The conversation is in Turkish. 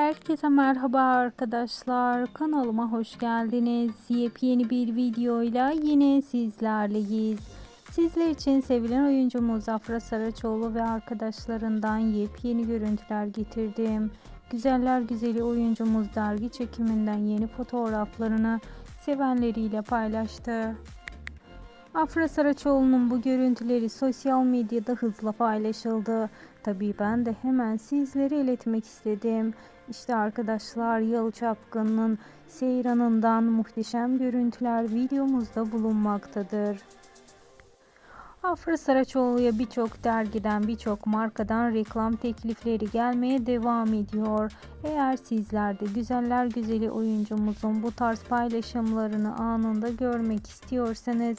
Herkese merhaba arkadaşlar. Kanalıma hoş geldiniz. Yepyeni bir videoyla yine sizlerleyiz. Sizler için sevilen oyuncumuz Afra Saraçoğlu ve arkadaşlarından yepyeni görüntüler getirdim. Güzeller güzeli oyuncumuz dergi çekiminden yeni fotoğraflarını sevenleriyle paylaştı. Afra Saraçoğlu'nun bu görüntüleri sosyal medyada hızla paylaşıldı. Tabii ben de hemen sizlere iletmek istedim. İşte arkadaşlar Yalı Çapkın'ın seyranından muhteşem görüntüler videomuzda bulunmaktadır. Afra Saraçoğlu'ya birçok dergiden, birçok markadan reklam teklifleri gelmeye devam ediyor. Eğer sizler de güzeller güzeli oyuncumuzun bu tarz paylaşımlarını anında görmek istiyorsanız